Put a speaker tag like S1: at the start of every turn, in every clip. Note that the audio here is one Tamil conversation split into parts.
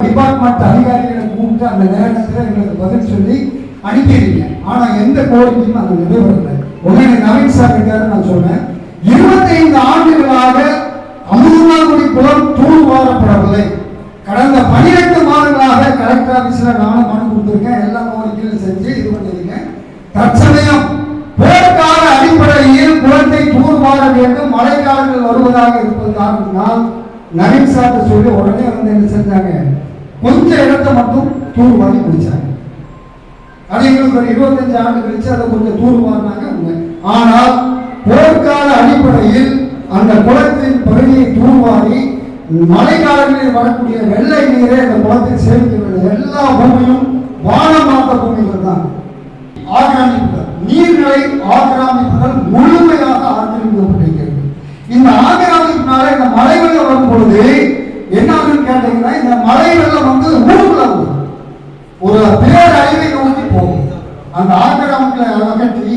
S1: டிபார்ட்மெண்ட் அதிகாரிகளை கூப்பிட்டு அந்த நேரத்தில் எங்களுக்கு பதில் சொல்லி அனுப்பிடுங்க ஆனால் எந்த கோரிக்கையும் அங்க நிறைவேறல உடனே நவீன் சார் இருக்காரு நான் சொன்னேன் இருபத்தைந்து ஆண்டுகளாக அமுதமாகுடி குளம் தூர்வாரப்படவில்லை கடந்த பனிரெண்டு மாதங்களாக கலெக்டர் ஆபீஸ்ல நானும் மனு கொடுத்துருக்கேன். எல்லா கோரிக்கையும் செஞ்சு இது பண்ணிருக்கேன் தற்சமயம் போர்க்கால அடிப்படையில் குளத்தை தூர்வார வேண்டும் மழைக்காலங்கள் வருவதாக இருப்பது நவீன் சார் சொல்லி உடனே வந்து என்ன செஞ்சாங்க கொஞ்சம் இடத்தை மட்டும் தூர்வாரி முடிச்சாங்க அது எங்களுக்கு ஒரு இருபத்தஞ்சு ஆண்டு கழிச்சு அதை கொஞ்சம் தூர்வாரினாங்க உண்மை ஆனால் போர்க்கால அடிப்படையில் அந்த குளத்தின் பகுதியை தூர்வாரி மழைக்காலங்களில் வரக்கூடிய வெள்ளை நீரை அந்த குளத்தில் சேமிக்கிறது எல்லா பூமியும் வானமாத்த பூமிகள் தான். ஆக்கிரமிப்பு நீர்களை ஆக்கிரமிப்புகள் இந்த ஆவியானதுனால இந்த மழை வெள்ளம் வரும் பொழுது என்ன ஆகுன்னு கேட்டீங்கன்னா இந்த மழை வெள்ளம் வந்து ஊருக்குள்ள வரும் ஒரு பேரழிவை நோக்கி போகும். அந்த ஆக்கிரமிப்புகளை அகற்றி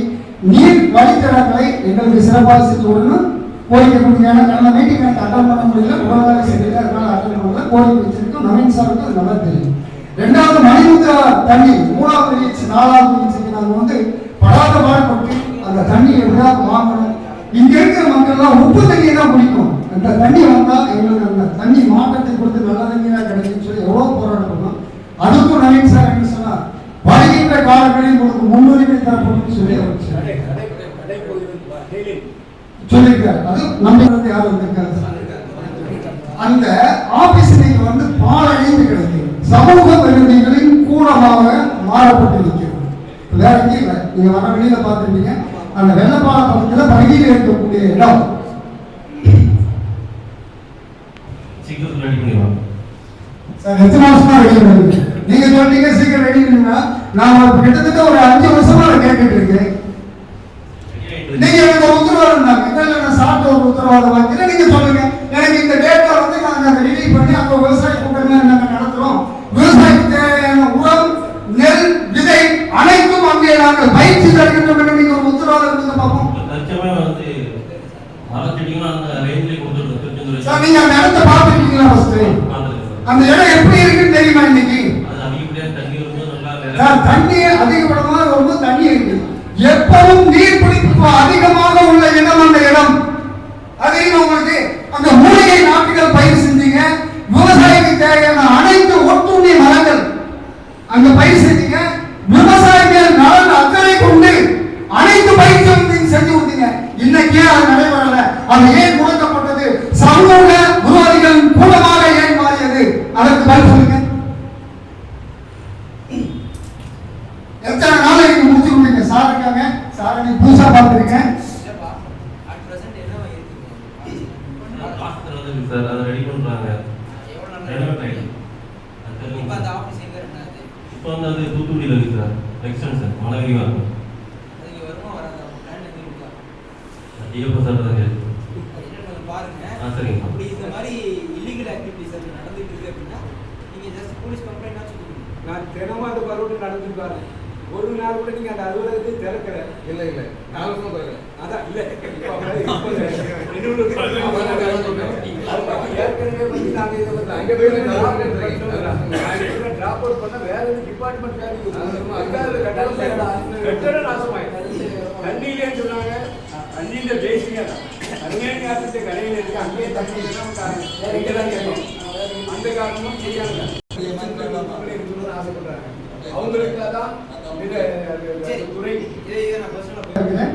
S1: நீர் வழித்தடங்களை எங்களுக்கு சிறப்பாக செஞ்சு விடணும் கோரிக்கை கொடுங்க ஏன்னா அந்த மீட்டிங் எனக்கு அட்டன் பண்ண முடியல. உடல்நிலை சரியில்லை அதனால அட்டன் பண்ணல கோரிக்கை வச்சிருக்கோம். நவீன் சாருக்கு அது நல்லா தெரியும். ரெண்டாவது மணிமுத்ரா தண்ணி மூணாவது ரீச் நாலாவது ரீச்சுக்கு நாங்கள் வந்து படாத பாடுபட்டு அந்த தண்ணியை எப்படியாவது வாங்கணும் இங்க இருக்கிற மக்கள்லாம் உப்பு தண்ணியை தான் குடிக்கும். அந்த தண்ணி வந்தா எங்களுக்கு அந்த தண்ணி மாற்றத்தை கொடுத்து நல்ல தண்ணீரா கிடைக்கும்னு சொல்லி எவ்வளவு போராட்டம் பண்ணோம். அதுக்கும் நவீன் சார் என்ன சொன்னார் வருகின்ற காலங்களில் உங்களுக்கு முன்னுரிமை தரப்படும் சொல்லி. சொல்லியிருக்காரு. அது நம்ம யாரும் வந்திருக்காரு? அந்த ஆபீஸ் இன்னைக்கு வந்து பாழடைந்து கிடக்கு. சமூக விரோதிகளின் கூடமாக மாறப்பட்டு நிற்கிறது வேற எங்கேயும் இல்லை. நீங்க வர வெளியில பார்த்துருப்பீங்க. அந்த வெள்ளப்பால பக்கத்துல பகுதியில் இருக்கக்கூடிய இடம். சார் எத்தனை வருஷமா ரெடி பண்ணுங்க நீங்க சொன்னீங்க சீக்கிரம் ரெடி பண்ணுங்க. நான் ஒரு கிட்டத்தட்ட ஒரு அஞ்சு வருஷமா கேட்டுட்டு இருக்கேன். நீங்க எனக்கு ஒரு உத்தரவாதம் தாங்க இல்ல நான் சாப்பிட்ட ஒரு உத்தரவாதம் வாங்கிக்கிறேன் நீங்க சொல்லுங்க? எனக்கு இந்த டேட்ல வந்து நாங்க அதை ரெடி பண்ணி அப்போ விவசாய கூட்டங்கள் நாங்க நடத்துறோம் விவசாயத்துக்கு தேவையான உரம் நெல் விதை அனைத்தும் அங்கே நாங்கள் பயிற்சி தருகின்றோம் என்று நீங்க ஒரு உத்தரவாதம் கொடுங்க பார்ப்போம்
S2: தற்சமயம் வந்து மரச்செடிகளும் அந்த ரேஞ்சிலே கொடுத்துருக்கோம் திருச்செந்தூர்
S1: சார் நீங்க அந்த இடத்த பார்த்துருக்கீங்களா ஃபர்ஸ்ட் அந்த இடம் எப்படி இருக்குன்னு தெரியுமா இன்னைக்கு?
S2: தண்ணி
S1: அதிகப்படமாக வரும்போது தண்ணி இருக்கு. எப்பவும் நீர் பிடிப்பு அதிகமாக உள்ள இடம் அந்த இடம். அதிகம் உங்களுக்கு அந்த மூலிகை நாட்டுகள் பயிர் செஞ்சீங்க. விவசாயிக்கு தேவையான அனைத்து ஒட்டுண்ணி மரங்கள் அங்க பயிர் செஞ்சீங்க. விவசாயிகள் நலன் அக்கறை கொண்டு அனைத்து பயிற்சியும் செஞ்சு கொடுத்தீங்க. இன்னைக்கே அது நடைபெறல? அது ஏன் முடக்கப்பட்டது சமூக விரோதிகளின் கூட்டமாக ஏன் மாறியது அதற்கு பதில் சொல்லுங்க எத்தனை நாள் நீங்க முடிச்சு கொடுங்க சார் இருக்காங்க சார் நீங்க புதுசா பார்த்துருக்கேன்.
S2: சார் அதை ரெடி பண்ணுறாங்க இப்போ வந்து அது தூத்துக்குடியில் இருக்கு சார் இருக்கும் சார் தான் கேள்வி ஆ சரிங்க
S3: அப்படி இந்த மாதிரி இல்லீகல் ஆக்டிவிட்டிஸ் அது நடந்துட்டு இருக்கு அப்படின்னா நீங்க ஜஸ்ட் போலீஸ் கம்ப்ளைண்ட் ஆச்சு
S4: நான் தினமும் அந்த நடந்துட்டு பாருங்க ஒரு நாள் கூட நீங்க அந்த அலுவலகத்தை திறக்கல?
S5: இல்ல இல்ல. நாலு போயிருக்கேன்
S4: அதான் இல்ல. ஏற்கனவே வந்து நாங்க இதை வந்து அங்க போய் பண்ணா வேற எது வேண்டாம். கட்டடம் நாசமாயிடுச்சு. தண்ணியிலேன்னு சொன்னாங்க. தண்ணியில பேசிங்க காத்துட்டு கடையில இருக்கு. அங்கேயே தண்ணி அந்த காரணமும் செய்யாங்க இருக்கணும்னு ஆசைப்படுறாங்க அவங்களுக்காக தான் இந்த
S3: சரி
S4: இந்த துறை
S3: இதை இதை நான் பர்சனலாக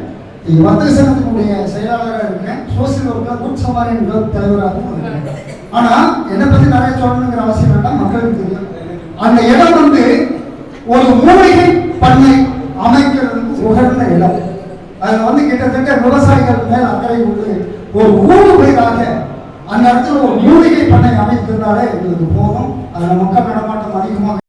S1: இது இங்க வர்த்தக சங்கத்தினுடைய செயலாளராக இருக்கேன். Social worker good samaritan club தலைவராகவும் இருக்கேன் ஆனா என்னை பத்தி நிறைய சொல்லணுங்கிற அவசியம் வேண்டாம் மக்களுக்கு தெரியும். அந்த இடம் வந்து ஒரு மூலிகை பண்ணை அமைக்கிறதுக்கு உகந்த இடம். அதுல வந்து கிட்டத்தட்ட விவசாயிகள் மேல் அக்கறை கொண்டு ஒரு ஊடு பயிராக அந்த இடத்துல ஒரு மூலிகை பண்ணை அமைத்திருந்தாலே எங்களுக்கு போதும். அதுல மக்கள் நடமாட்டம் அதிகமாக